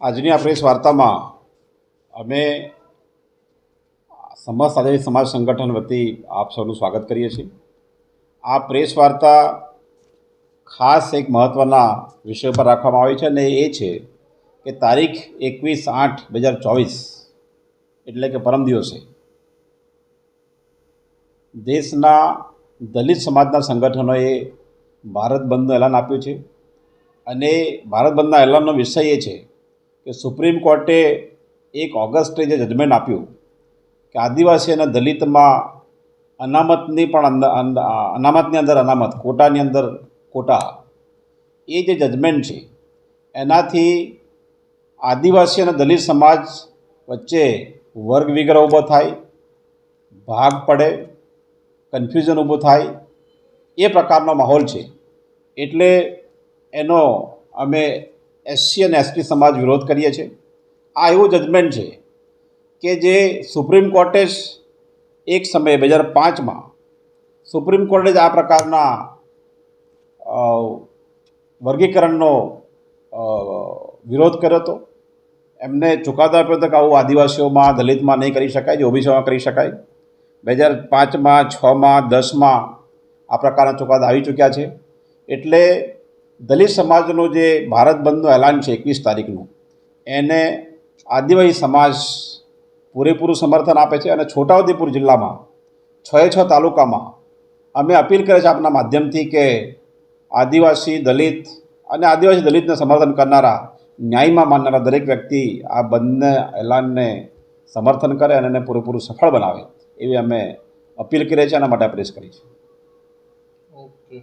આજની આ પ્રેસ વાર્તામાં અમે સમાજ સાથે સમાજ સંગઠન વતી આપ સૌનું સ્વાગત કરીએ છીએ. આ પ્રેસ વાર્તા ખાસ એક મહત્ત્વના વિષય પર રાખવામાં આવી છે અને એ છે કે તારીખ એકવીસ આઠ બે હજાર ચોવીસ એટલે કે પરમ દિવસે દેશના દલિત સમાજના સંગઠનોએ ભારત બંધનું એલાન આપ્યું છે. અને ભારત બંધના એલાનનો વિષય એ છે કે સુપ્રીમ કોર્ટે એક ઓગસ્ટે જે જજમેન્ટ આપ્યું કે આદિવાસી અને દલિતમાં અનામતની પણ અંદર અનામતની અંદર અનામત, કોટાની અંદર કોટા, એ જે જજમેન્ટ છે, એનાથી આદિવાસી અને દલિત સમાજ વચ્ચે વર્ગ વિગ્રહ ઊભો થાય, ભાગ પડે કન્ફ્યુઝન ઊભું થાય, એ પ્રકારનો માહોલ છે. એટલે એનો અમે એસસી અને એસટી સમાજ વિરોધ કરીએ છીએ. આ એવું જજમેન્ટ છે કે જે સુપ્રીમ કોર્ટે જ એક સમયે બે હજાર પાંચમાં સુપ્રીમ કોર્ટે જ આ પ્રકારના વર્ગીકરણનો વિરોધ કર્યો હતો. એમને ચુકાદો આપ્યો હતો કે આવું આદિવાસીઓમાં દલિતમાં નહીં કરી શકાય, જે ઓબીસીમાં કરી શકાય. બે હજાર પાંચમાં, છમાં, દસમાં આ પ્રકારના ચુકાદા આવી ચૂક્યા છે. એટલે દલિત સમાજનું જે ભારત બંધનું એલાન છે એકવીસ તારીખનું, એને આદિવાસી સમાજ પૂરેપૂરું સમર્થન આપે છે અને છોટાઉદેપુર જિલ્લામાં છ એ છ તાલુકામાં અમે અપીલ કરે છે આપના માધ્યમથી કે આદિવાસી દલિત અને આદિવાસી દલિતને સમર્થન કરનારા, ન્યાયમાં માનનારા દરેક વ્યક્તિ આ બંને એલાનને સમર્થન કરે અને એને પૂરેપૂરું સફળ બનાવે. એવી અમે અપીલ કરીએ છીએ, એના માટે પ્રેસ કરી છે ઓકે.